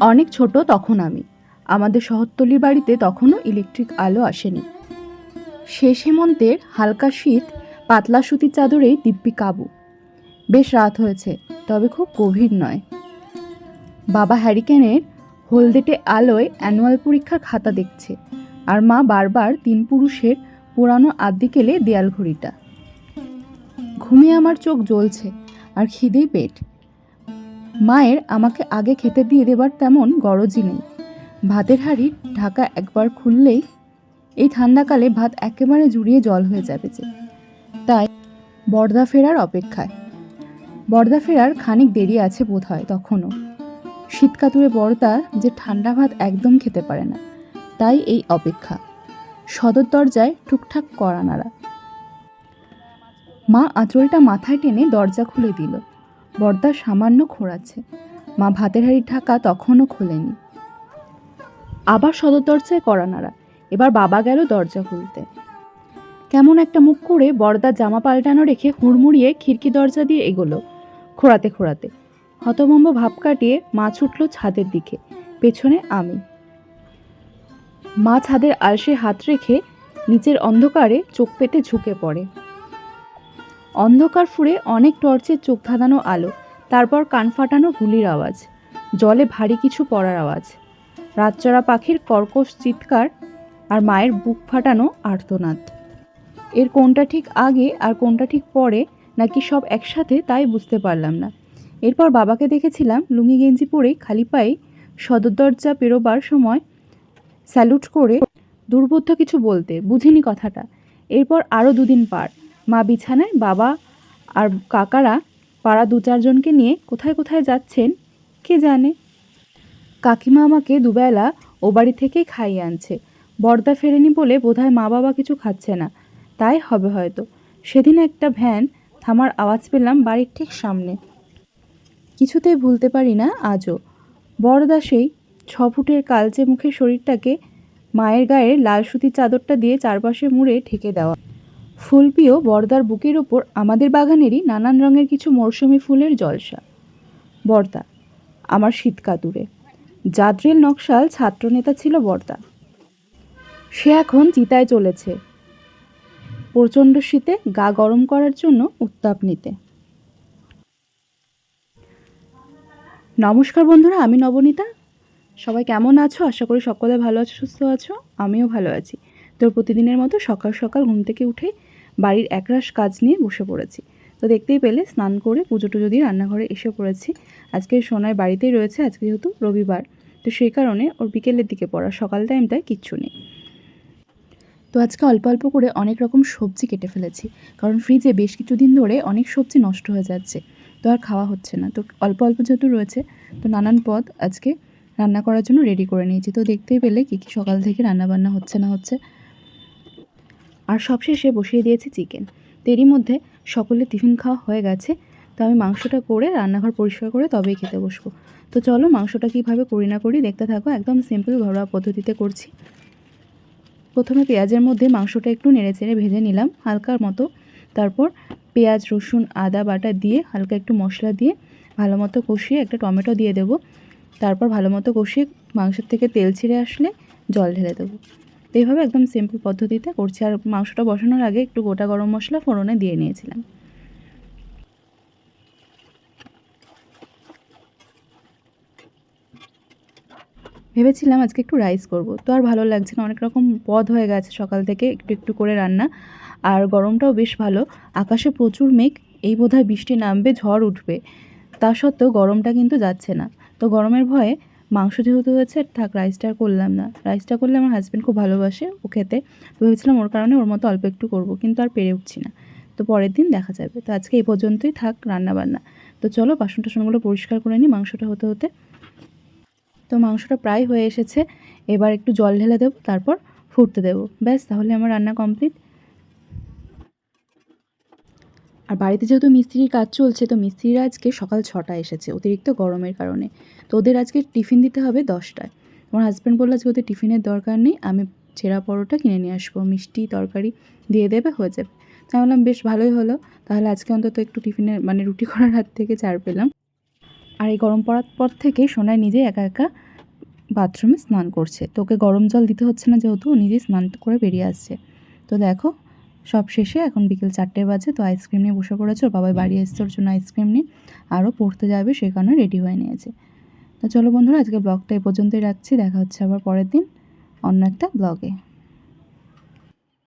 অনেক ছোট তখন আমি। আমাদের শহরতলির বাড়িতে তখনও ইলেকট্রিক আলো আসেনি। শেষ হেমন্তের হালকা শীত পাতলা সুতির চাদরেই দিব্যি কাবু। বেশ রাত হয়েছে, তবে খুব গভীর নয়। বাবা হ্যারিকেনের হলদেটে আলোয় অ্যানুয়াল পরীক্ষার খাতা দেখছে আর মা বারবার তিন পুরুষের পুরানো আদ্যিকেলে দেয়াল ঘড়িটা ঘুমিয়ে আমার চোখ জ্বলছে আর খিদেই পেট। মায়ের আমাকে আগে খেতে দিয়ে দেবার তেমন গরজই নেই। ভাতের হাঁড়ি ঢাকা একবার খুললেই এই ঠান্ডাকালে ভাত একেবারে জুড়িয়ে জল হয়ে যাবে যে। তাই বর্দা ফেরার অপেক্ষায়। বর্দা ফেরার খানিক দেরি আছে বোধ হয় তখনও। শীতকাতুরে বর্দা যে ঠান্ডা ভাত একদম খেতে পারে না, তাই এই অপেক্ষা। সদর দরজায় টুকঠাক করা নাড়া। মা আঁচলটা মাথায় টেনে দরজা খুলে দিল। বর্দা সামান্য খোঁড়াচ্ছে মা ভাতের হাড়ির ঢাকা তখনও খোলেনি। আবার সদর দরজায় নাড়া। এবার বাবা গেল দরজা খুলতে। কেমন একটা মুখ করে বর্দা জামা পাল্টানো রেখে হুড়মুড়িয়ে খিড়কি দরজা দিয়ে এগোলো খোঁড়াতে খোঁড়াতে। হতভম্ব ভাব কাটিয়ে মা ছুটল ছাদের দিকে। পেছনে আমি। মা ছাদের আলসে হাত রেখে নিচের অন্ধকারে চোখ পেতে ঝুঁকে পড়ে। অন্ধকার ফুঁড়ে অনেক টর্চের চোখ ধাঁধানো আলো, তারপর কান ফাটানো গুলির আওয়াজ, জলে ভারী কিছু পড়ার আওয়াজ রাতচরা পাখির কর্কশ চিৎকার আর মায়ের বুক ফাটানো আর্তনাদ। এর কোনটা ঠিক আগে আর কোনটা ঠিক পরে নাকি সব একসাথে তাই বুঝতে পারলাম না। এরপর বাবাকে দেখেছিলাম লুঙ্গি গেঞ্জি পরে খালি পায়ে সদর দরজা পেরোবার সময় স্যালুট করে দুর্বোধ্য কিছু বলতে, বুঝিনি কথাটা। এরপর আরও দুদিন পার। মা বিছানায় বাবা আর কাকারা পাড়া দু চারজনকে নিয়ে কোথায় কোথায় যাচ্ছেন, কে জানে? কাকিমা আমাকে দুবেলা ও বাড়ি থেকেই খাইয়ে আনছে। বর্দা ফেরেনি বলে বোধহয় মা বাবা কিছু খাচ্ছে না। তাই হবে হয়তো। সেদিন একটা ভ্যান থামার আওয়াজ পেলাম বাড়ির ঠিক সামনে। কিছুতেই ভুলতে পারি না আজও। বড়দা সেই ছ ফুটের কালচে মুখে শরীরটাকে মায়ের গায়ে লাল সুতির চাদরটা দিয়ে চারপাশে মুড়ে ঢেকে দেওয়া। ফুলপিও বর্দার বুকের ওপর আমাদের বাগানেরই নানান রঙের কিছু মরশুমি ফুলের জলসা। বর্দা, আমার শীতকাতুরে জাদ্রেল নকশাল ছাত্রনেতা ছিল বর্দা। সে এখন চিতায় চলেছে। প্রচণ্ড শীতে গা গরম করার জন্য উত্তাপ নিতে। নমস্কার বন্ধুরা, আমি নবনীতা। সবাই কেমন আছো? আশা করি সকলে ভালো আছো, সুস্থ আছো। আমিও ভালো আছি। তো প্রতিদিনের মতো সকাল সকাল ঘুম থেকে উঠে বাড়ির একরাশ কাজ নিয়ে বসে পড়েছি। তো দেখতেই পেলে, স্নান করে পুজো টুজো দিয়ে রান্নাঘরে এসে পড়েছি। আজকে সোনায় বাড়িতেই রয়েছে, আজকে যেহেতু রবিবার। তো সেই কারণে ওর বিকেলের দিকে পড়া, সকাল টাইমটায় কিচ্ছু নেই। তো আজকে অল্প অল্প করে অনেক রকম সবজি কেটে ফেলেছি, কারণ ফ্রিজে বেশ কিছুদিন ধরে অনেক সবজি নষ্ট হয়ে যাচ্ছে। তো আর খাওয়া হচ্ছে না। তো অল্প অল্প যেহেতু রয়েছে, তো নানান পদ আজকে রান্না করার জন্য রেডি করে নিয়েছি। তো দেখতেই পেলে কী কী সকাল থেকে রান্না বান্না হচ্ছে না হচ্ছে। আর সবশেষে বসিয়ে দিয়েছি চিকেন। তো এরই মধ্যে সকলের টিফিন খাওয়া হয়ে গেছে, তো আমি মাংসটা করে রান্নাঘর পরিষ্কার করে তবেই খেতে বসবো। তো চলো মাংসটা কীভাবে করি না করি দেখতে থাকো, একদম সিম্পল ঘরোয়া পদ্ধতিতে করছি। প্রথমে পেঁয়াজের মধ্যে মাংসটা একটু নেড়ে চেড়ে ভেজে নিলাম হালকার মতো। তারপর পেঁয়াজ, রসুন, আদা বাটা দিয়ে হালকা একটু মশলা দিয়ে ভালো মতো কষিয়ে একটা টমেটো দিয়ে দেবো। তারপর ভালো মতো কষিয়ে মাংসের থেকে তেল ছিঁড়ে আসলে জল ঢেলে দেবো। এইভাবে একদম সিম্পল পদ্ধতিতে করছি। আর মাংসটা বসানোর আগে একটু গোটা গরম মশলা ফোড়নে দিয়ে নিয়েছিলাম। ভেবেছিলাম আজকে একটু রাইস করব। তো আর ভালো লাগছে না, অনেক রকম পদ হয়ে গেছে সকাল থেকে একটু একটু করে রান্না। আর গরমটাও বেশ ভালো। আকাশে প্রচুর মেঘ, এই বোধহয় বৃষ্টি নামবে, ঝড় উঠবে। তা সত্ত্বেও গরমটা কিন্তু যাচ্ছে না। তো গরমের ভয়ে মাংস যেহেতু হয়েছে, থাক রাইসটা আর করলাম না। রাইসটা করলে আমার হাজব্যান্ড খুব ভালোবাসে ও খেতে। তো ভেবেছিলাম ওর কারণে ওর মতো অল্প একটু করব, কিন্তু আর পেরে উঠছি না। তো পরের দিন দেখা যাবে। তো আজকে এই পর্যন্তই থাক রান্না বান্না তো চলো, বাসন টাসনগুলো পরিষ্কার করে নিই মাংসটা হতে হতে। তো মাংসটা প্রায় হয়ে এসেছে। এবার একটু জল ঢেলে দেবো, তারপর ফুটতে দেবো। ব্যাস, তাহলে আমার রান্না কমপ্লিট আর বাড়িতে যেহেতু মিস্ত্রির কাজ চলছে, তো মিস্ত্রিরা আজকে সকাল ছটা এসেছে অতিরিক্ত গরমের কারণে। তো ওদের আজকে টিফিন দিতে হবে দশটায়। আমার হাজব্যান্ড বলল, আজকে ওদের টিফিনের দরকার নেই, আমি ছেঁড়া পরোটা কিনে নিয়ে আসব, মিষ্টি তরকারি দিয়ে দেবে, হয়ে যাবে। তাই বললাম, বেশ, ভালোই হলো। তাহলে আজকে অন্তত একটু টিফিনের মানে রুটি করার হাত থেকে ছাড় পেলাম। আর এই গরম পড়ার পর থেকে সোনায় নিজে একা একা বাথরুমে স্নান করছে। তোকে গরম জল দিতে হচ্ছে না, যেহেতু নিজেই স্নান করে বেরিয়ে আসছে। তো দেখো সব শেষে এখন বিকেল চারটে বাজে, তো আইসক্রিম নিয়ে বসে পড়েছে। ওর বাবাই বাড়ি এসছে, ওর জন্য আইসক্রিম নিয়ে আরও পড়তে যাবে, সে কারণে রেডি হয়ে নিয়েছে। তো চলো বন্ধুরা আজকে ব্লগটা এই পর্যন্তই রাখছি। দেখা হচ্ছে আবার পরের দিন অন্য একটা ব্লগে